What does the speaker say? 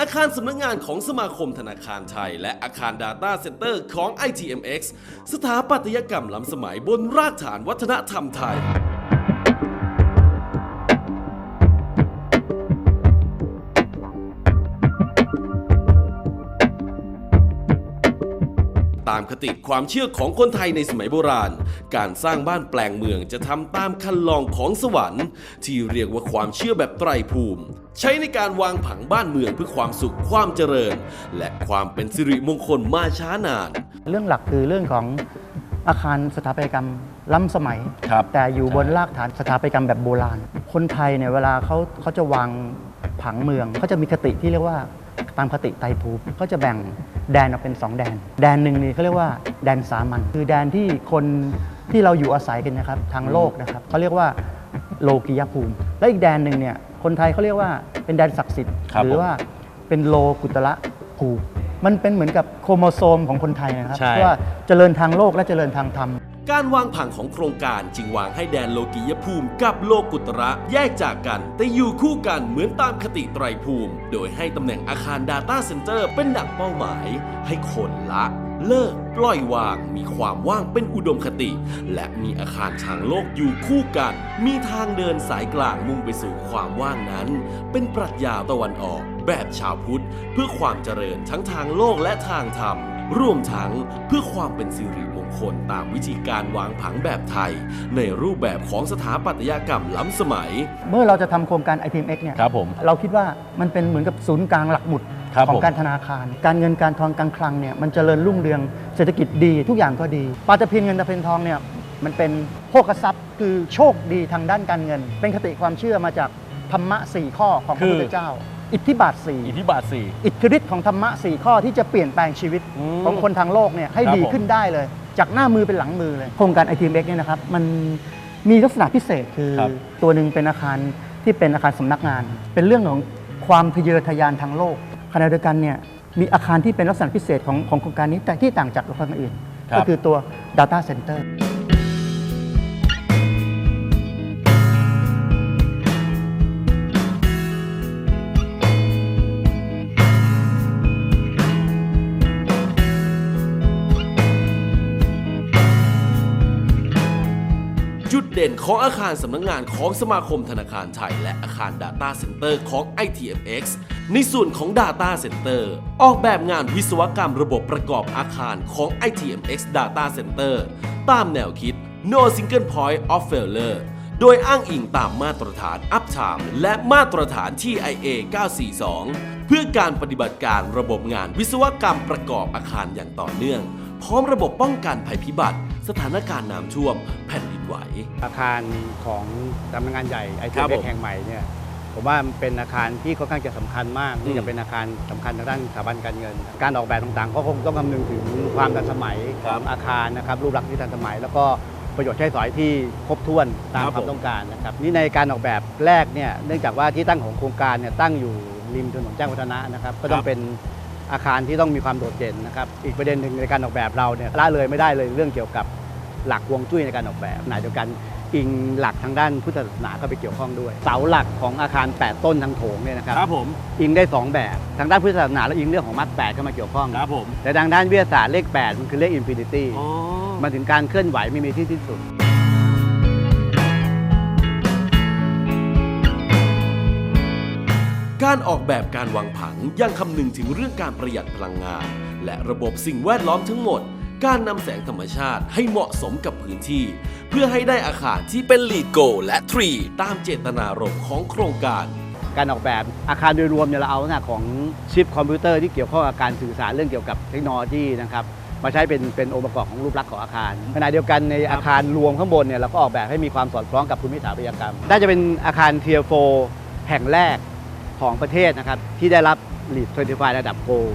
อาคารสำนักงานของสมาคมธนาคารไทย และอาคาร Data Center ของ ITMX สถาปัตยกรรมล้ำสมัยบนรากฐานวัฒนธรรมไทย ตามคติความเชื่อของคนไทยในสมัยโบราณ การสร้างบ้านแปลงเมืองจะทำตามคันลองของสวรรค์ ที่เรียกว่าความเชื่อแบบไตรภูมิ ใช้ในการวางผังบ้านเมืองเพื่อความสุขความเจริญ และความเป็นสิริมงคลมาช้านาน เรื่องหลักคือเรื่องของอาคารสถาปัตยกรรมล้ำสมัย ครับ แต่อยู่บนรากฐานสถาปัตยกรรมแบบโบราณ คนไทยเนี่ยเวลาเขาเขาจะวางผังเมืองเขาจะมีคติที่เรียกว่า ตามคติไตรภูมิเขาจะแบ่งแดนออกเป็น 2 แดน แดนหนึ่งนี่เขาเรียกว่าแดนสามัญคือแดนที่คนที่เราอยู่อาศัยกันนะครับทางโลกนะครับเขาเรียกว่าโลกิยภูมิ และอีกแดนหนึ่งเนี่ยคนไทยเขาเรียกว่าเป็นแดนศักดิ์สิทธิ์ครับหรือผมว่าเป็นโลกุตระภูมิมันเป็นเหมือนกับโครโมโซมของคนไทยนะครับใช่ว่าเจริญทางโลกและเจริญทางธรรม การวางผังของโครงการจึงวางให้แดนโลกิยภูมิกับโลกุตระแยกจากกัน แต่อยู่คู่กันเหมือนตามคติไตรภูมิ โดยให้ตำแหน่งอาคาร Data Center เป็นดั่งเป้าหมาย ให้คนละเลิกปล่อยวางมีความว่างเป็นอุดมคติ และมีอาคารทางโลกอยู่คู่กัน มีทางเดินสายกลางมุ่งไปสู่ความว่างนั้น เป็นปรัชญาตะวันออก แบบชาวพุทธ เพื่อความเจริญทั้งทางโลกและทางธรรมรวมทั้งเพื่อความเป็นสิริ คลตามวิธีการวางผังแบบไทย ในรูปแบบของสถาปัตยกรรมล้ำสมัย เมื่อเราจะทำโครงการ ITMX เนี่ยครับผม เราคิดว่ามันเป็นเหมือนกับศูนย์กลางหลักหมุดครับของผม การธนาคาร การเงินการทองการคลังเนี่ยมันเจริญรุ่งเรืองเศรษฐกิจดีทุกอย่างก็ดีปาตะเพียนเงินตะเพียนทองเนี่ยมันเป็นโภคทรัพย์คือโชคดีทางด้านการเงิน เป็นคติความเชื่อมาจากธรรมะสี่ข้อของพระพุทธเจ้า อิทธิบาทสี่อิทธิบาทสี่ อิทธิฤทธิ์ของธรรมะสี่ข้อที่จะเปลี่ยนแปลงชีวิตอืมของคนทางโลกเนี่ยให้ครับดีผม ขึ้นได้เลย จากหน้ามือเป็นหลังมือเลย โครงการ ITMX เนี่ยนะครับมันมีลักษณะพิเศษคือครับ ตัวหนึ่งเป็นอาคารที่เป็นอาคารสำนักงาน เป็นเรื่องของความทะเยอทะยานทางโลกขณะเดียวกันเนี่ยมีอาคารที่เป็นลักษณะพิเศษของของโครงการนี้แต่ที่ต่างจากโครงการอื่น ครับ ก็คือตัว Data Center เด่นของอาคารสำนักงงานของสมาคมธนาคารไทย และอาคาร Data Center ของ ITMX ในส่วนของ Data Center ออกแบบงานวิศวกรรมระบบประกอบอาคารของ ITMX Data Center ตามแนวคิด No Single Point of Failure โดยอ้างอิงตามมาตรฐาน Uptime และมาตรฐาน TIA 942 เพื่อการปฏิบัติการระบบงานวิศวกรรมประกอบอาคารอย่างต่อเนื่อง พร้อมระบบป้องกันภัยพิบัติ สถานการณ์น้ำท่วม แผ่นดิน ไหว อาคารของสำนักงานใหญ่ไอคทีรับเผมแห่งใหม่เนี่ยผมว่ามันเป็นอาคารที่ค่อนข้างจะสำคัญมากอืที่มจะเป็นอาคารสำคัญทางด้านสถาบันการเงิน การออกแบบต่างๆ ก็คงต้องคำนึงถึงความทันสมัยของอาคารนะครับรูปลักษณ์ที่ทันสมัย แล้วก็ประโยชน์ใช้สอยที่ครบถ้วนตามครับความผมต้องการนะครับนี่ในการออกแบบแรกเนี่ยเนื่องจากว่าที่ตั้งของโครงการเนี่ยตั้งอยู่ริมถนนแจ้งวัฒนะนะครับก็ต้องเป็นอาคารที่ต้องมีความโดดเด่นนะครับอีกประเด็นหนึ่งในการออกแบบเราเนี่ยละเลยไม่ได้เลยเรื่องเกี่ยวกับ หลักฮวงจุ้ยในการออกแบบขณะเดียวกันอิงหลักทางด้านพุทธศาสนาเข้าไปเกี่ยวข้องด้วย เสาหลักของอาคาร 8 ต้นทางโถงเนี่ยนะครับครับผมอิงได้ 2 แบบ ทางด้านพุทธศาสนาแล้วอิงเรื่องของมัดแปดเข้ามาเกี่ยวข้องครับผมแต่ทางด้านวิทยาศาสตร์เลข 8 มันคือเลขอินฟินิตี้อ๋อมันถึงการเคลื่อนไหวไม่มีที่สิ้นสุดการออกแบบการวางผังยังคำนึงถึงเรื่องการประหยัดพลังงาน และระบบสิ่งแวดล้อมทั้งหมด การนำแสงธรรมชาติให้เหมาะสมกับพื้นที่ เพื่อให้ได้อาคารที่เป็นลีดโกและทรีตามเจตนารมณ์ของโครงการ การออกแบบอาคารโดยรวมเนี่ยเราเอาลักษณะของชิปคอมพิวเตอร์ที่เกี่ยวข้องกับการสื่อสารเรื่องเกี่ยวกับเทคโนโลยีนะครับมาใช้เป็นเป็นองค์ประกอบของรูปลักษณ์ของอาคารขณะเดียวกันในอาคารรวมข้างบนเนี่ยเราก็ออกแบบให้มีความสอดคล้องกับภูมิสถาปัตยกรรมน่าจะเป็นอาคารเทียโฟแห่งแรกของประเทศนะครับที่ได้รับ LEED Certified ระดับโกล